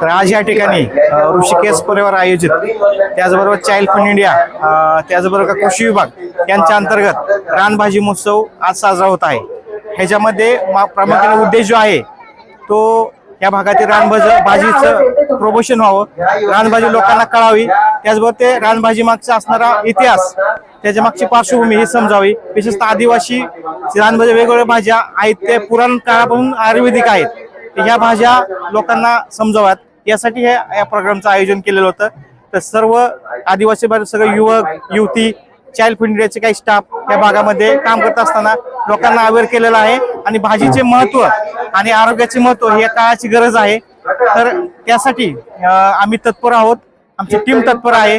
तर आज या ठिकाणी ऋषिकेश परिवार आयोजित त्याचबरोबर चाइल्ड फंड इंडिया त्याचबरोबर कृषी विभाग यांच्या अंतर्गत रानभाजी महोत्सव आज साजरा होत आहे. ह्याच्यामध्ये मा- प्रामुख्याने उद्देश जो आहे तो या भागातील रानभाज भाजीचं प्रमोशन व्हावं रानभाजी लोकांना कळावी त्याचबरोबर ते रानभाजी मागचा असणारा इतिहास त्याच्या मागची पार्श्वभूमी ही समजावी. विशेषतः आदिवासी रानभाज्या वेगवेगळ्या भाज्या आहेत ते पुराण काळापासून आयुर्वेदिक आहेत. ह्या भाज्या लोकांना समजाव्यात. यासाठी हे या प्रोग्रामचं आयोजन केलेलं होतं. तर सर्व आदिवासी भागात सगळे युवक युवती चाइल्ड इंडियाचे काही स्टाफ या भागामध्ये काम करत असताना लोकांना अवेअर केलेलं आहे. आणि भाजीचे महत्त्व आणि आरोग्याचे महत्त्व ही या काळाची गरज आहे. तर त्यासाठी आम्ही तत्पर आहोत. आमची टीम तत्पर आहे.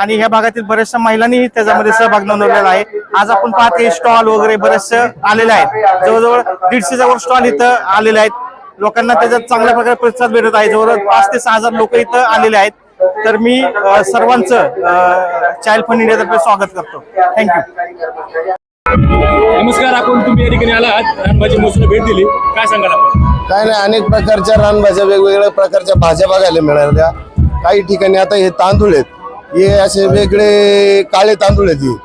आणि ह्या भागातील बऱ्याचशा महिलांनीही त्याच्यामध्ये सहभाग नोंदवलेला आहे. आज आपण पाहते स्टॉल वगैरे बरेचसे आलेले आहेत. जवळजवळ दीडशेच्या वर स्टॉल इथं आलेले आहेत. लोकांना त्याच्यात चांगल्या प्रकारे प्रतिसाद भेटत आहे. जवळजवळ पाच ते सहा हजार लोक इथं आलेले आहेत. तर मी सर्वांचं चाइल्ड फंड इंडियातर्फे स्वागत करतो. थँक्यू नमस्कार आपण तुम्ही या ठिकाणी आलात. रानभाजी महोत्सवाला भेट दिली. काय सांगाल आपण? काय नाही अनेक प्रकारच्या रानभाज्या वेगवेगळ्या प्रकारच्या भाज्या बघायला मिळाल्या. काही ठिकाणी आता हे तांदूळ आहेत. हे असे वेगळे काळे तांदूळ आहेत हे.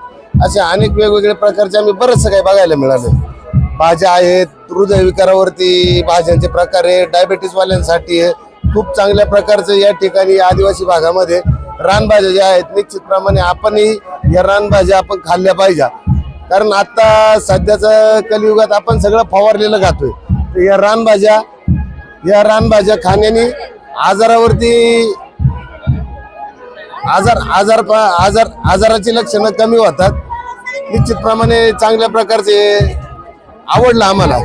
असे अनेक वेगवेगळ्या प्रकारचे आम्ही बरेचसं काही बघायला मिळाले. भाज्या आहेत हृदयविकारावरती भाज्यांचे प्रकार आहे डायबेटीसवाल्यांसाठी आहे. खूप चांगल्या प्रकारचं या ठिकाणी आदिवासी भागामध्ये रानभाज्या ज्या आहेत निश्चितप्रमाणे आपणही या रानभाज्या आपण खाल्ल्या पाहिजे. कारण आत्ता सध्याचं कलियुगात आपण सगळं फवारलेलं खातोय. तर या रानभाज्या या रानभाज्या खाण्याने आजारावरती आजार आजार आजार आजाराची लक्षणं कमी होतात. निश्चितप्रमाणे चांगल्या प्रकारचे आवडलं आम्हाला.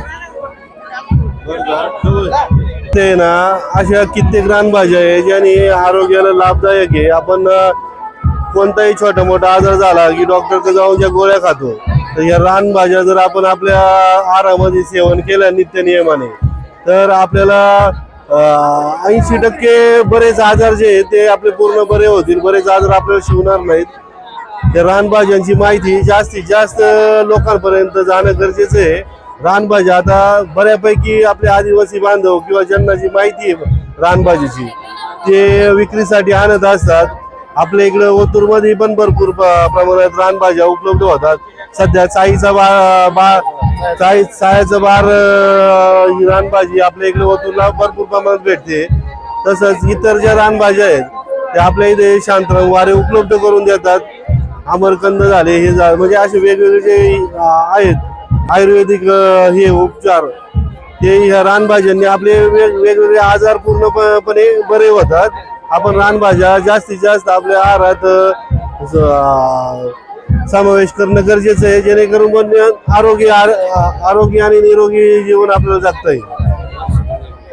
ते ना अशा कित्येक रानभाज्या आहे ज्याने आरोग्याला लाभदायक आहे. आपण कोणताही छोटा मोठा आजार झाला की डॉक्टरकडे जाऊन ज्या गोळ्या खातो तर या रानभाज्या जर आपण आपल्या आरामध्ये सेवन केलं नित्य नियमाने तर आपल्याला ऐंशी टक्के बरेच आजार जे आहे ते आपले पूर्ण बरे होतील. बरेच आजार आपल्याला शिवणार नाहीत. त्या रानभाज्यांची माहिती जास्तीत जास्त लोकांपर्यंत जाणं गरजेचं आहे. रानभाज्या आता बऱ्यापैकी आपले आदिवासी बांधव किंवा ज्यांना जी माहिती आहे रानभाजीची ते विक्रीसाठी आणत असतात. आपल्या इकडं ओतूरमध्ये पण भरपूर प्रमाणात रानभाज्या उपलब्ध होतात. सध्या चाईचा बा बा चाई चायाचं बार ही रानभाजी आपल्या इकडे ओतूरला भरपूर प्रमाणात भेटते. तसंच इतर ज्या रानभाज्या आहेत त्या आपल्या इथे शांतरंग वारे उपलब्ध करून देतात. अमरकंद झाले हे झाले म्हणजे असे वेगवेगळे जे आहेत आयुर्वेदिक हे उपचार ते ह्या रानभाज्यांनी आपले वेग वेगवेगळे आजार पूर्णपणे बरे होतात. आपण रानभाज्या जास्तीत जास्त आपल्या आहारात समावेश करणं गरजेचं आहे जेणेकरून पण आरोग्य आर- आरोग्य आणि निरोगी जीवन आपल्याला जगता येईल.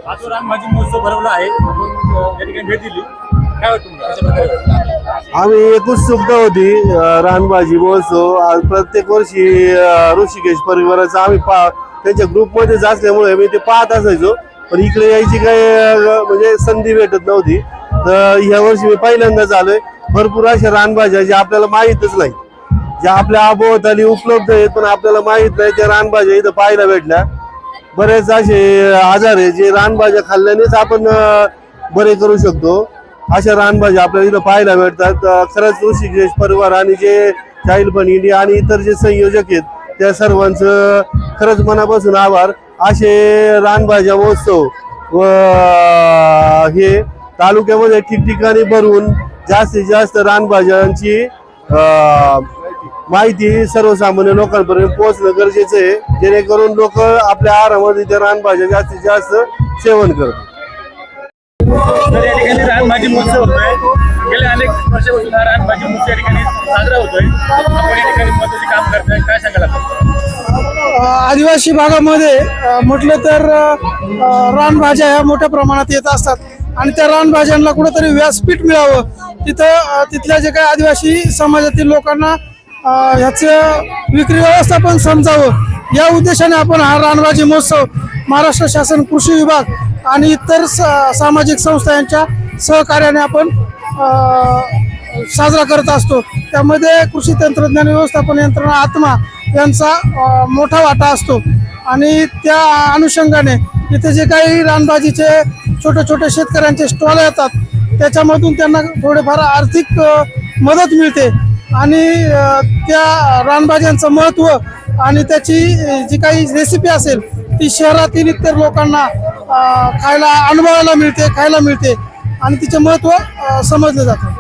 आज रानभाजी महोत्सव भरवला आहे. भेट दिली. काय वाटतं आम्ही एक उत्सुकता होती रानबाजी रानभाजी महोत्सव आज प्रत्येक वर्षी ऋषिकेश परिवाराचा आम्ही पा त्यांच्या ग्रुपमध्येच असल्यामुळे मी ते पाहत असायचो. पण इकडे यायची काही म्हणजे संधी भेटत नव्हती. तर ह्या वर्षी मी पहिल्यांदाच आलोय. भरपूर अशा रानभाज्या ज्या आपल्याला माहीतच नाही ज्या आपल्या आबोहताली उपलब्ध आहेत पण आपल्याला माहीत नाही त्या रानभाज्या इथं पाहायला भेटल्या. बरेच असे आजार आहे जे रानभाज्या खाल्ल्यानेच आपण बरे करू शकतो. अशा रानभाज्या आपल्याला इथं पाहायला मिळतात. खरंच ऋषिकेश परिवार आणि जे चाइल्ड फंड इंडिया आणि इतर जे संयोजक आहेत त्या सर्वांचं खरंच मनापासून आभार. असे रानभाज्या महोत्सव व हे तालुक्यामध्ये ठिकठिकाणी भरून जास्तीत जास्त रानभाज्यांची माहिती सर्वसामान्य लोकांपर्यंत पोहोचणं गरजेचं आहे. जेणेकरून लोक आपल्या आहारामध्ये त्या रानभाज्या जास्तीत जास्त सेवन करतात तर या ठिकाणी रानभाजी महोत्सव होतोय. गेल्या अनेक वर्षापासून हा रानभाजी महोत्सव या ठिकाणी साजरा होतोय. आपण या ठिकाणी महत्त्वाचे काम करतोय. काय सांगायला आदिवासी भागामध्ये म्हटलं तर रानभाज्या ह्या मोठ्या प्रमाणात येत असतात. आणि त्या रानभाज्यांना कुठंतरी व्यासपीठ मिळावं. तिथं तिथल्या जे काही आदिवासी समाजातील लोकांना ह्याचं विक्री व्यवस्थापन समजावं. या उद्देशाने आपण हा रानभाजी महोत्सव महाराष्ट्र शासन कृषी विभाग आणि इतर स- सामाजिक संस्था यांच्या सहकार्याने आपण साजरा करत असतो. त्यामध्ये कृषी तंत्रज्ञान व्यवस्थापन यंत्रणा आत्मा यांचा मोठा वाटा असतो. आणि त्या अनुषंगाने इथे जे काही रानबाजीचे छोटे छोटे शेतकऱ्यांचे स्टॉल येतात त्याच्यामधून त्यांना थोडेफार आर्थिक मदत मिळते. आणि त्या रानभाज्यांचं महत्त्व आणि त्याची जी काही रेसिपी असेल ती शहरातील इतर लोकांना खायला अनुभवायला मिळते खायला मिळते आणि तिचे महत्त्व अ, समजले जाते.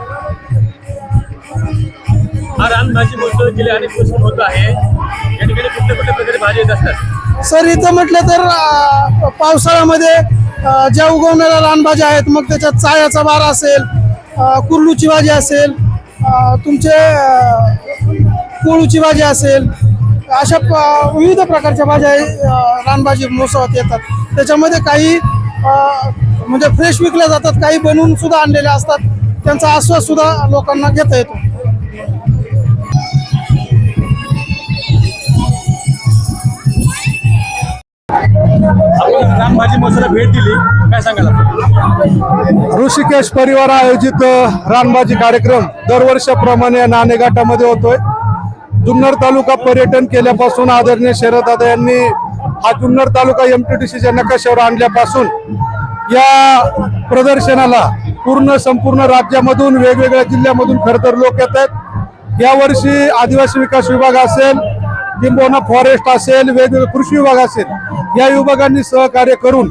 सर इथं म्हटलं तर पावसाळ्यामध्ये ज्या उगवणाऱ्या रानभाज्या आहेत मग त्याच्यात चायाचा बार असेल कुर्लूची भाजी असेल तुमचे कोळूची भाजी असेल अशा विविध प्रकारच्या भाज्या रानभाजी महोत्सवात येतात. त्याच्यामध्ये काही म्हणजे फ्रेश विकल्या जातात काही बनवून सुद्धा आणलेल्या असतात. त्यांचा आस्वाद सुद्धा लोकांना घेता येतो. भेट दिली. काय? ऋषिकेश परिवार आयोजित रानबाजी कार्यक्रम दरवर्षाप्रमाणे नाणेघाटामध्ये होतोय. जुन्नर तालुका पर्यटन केल्यापासून आदरणीय शरदादा यांनी हा Junnar taluka M T D सीच्या नकाशावर आणल्यापासून या प्रदर्शनाला पूर्ण संपूर्ण राज्यामधून वेगवेगळ्या जिल्ह्यामधून खरं तर लोक येत आहेत. यावर्षी आदिवासी विकास विभाग असेल किंबोना फॉरेस्ट असेल वेगवेगळे कृषी विभाग असेल या विभागांनी सहकार्य करून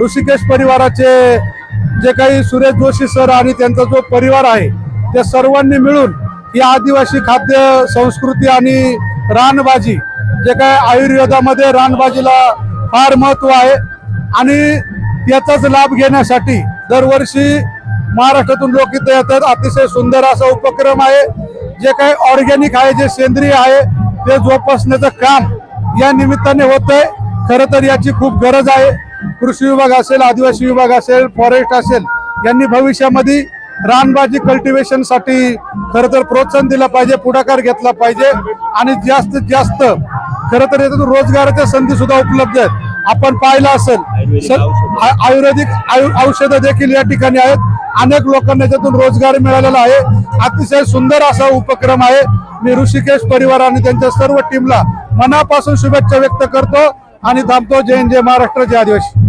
ऋषिकेश परिवाराचे जे काही सुरेश जोशी सर आणि त्यांचा जो परिवार आहे त्या सर्वांनी मिळून ही आदिवासी खाद्य संस्कृती आणि रानबाजी जे काय आयुर्वेदामध्ये रानबाजीला फार महत्त्व आहे आणि त्याचाच लाभ घेण्यासाठी दरवर्षी महाराष्ट्रातून लोक इथं येतात. अतिशय सुंदर असा उपक्रम आहे. जे काही ऑर्गॅनिक आहे जे सेंद्रिय आहे ते जोपासण्याचं काम या निमित्ताने होत आहे खरं तर याची खूप गरज आहे. कृषी विभाग असेल आदिवासी विभाग असेल फॉरेस्ट असेल यांनी भविष्यामध्ये रानबाजी कल्टिवेशनसाठी खरं तर प्रोत्साहन दिलं पाहिजे पुढाकार घेतला पाहिजे आणि जास्तीत जास्त खरं तर याच्यातून रोजगाराच्या संधी सुद्धा उपलब्ध आहेत. आपण पाहिलं असेल आयुर्वेदिक आयु- औषधं देखील या ठिकाणी आहेत. अनेक लोकांना याच्यातून रोजगार मिळालेला आहे. अतिशय सुंदर असा उपक्रम आहे. मी ऋषिकेश परिवार आणि त्यांच्या सर्व टीमला मनापासून शुभेच्छा व्यक्त करतो आणि थांबतो. जय जय महाराष्ट्र जय आदिवासी.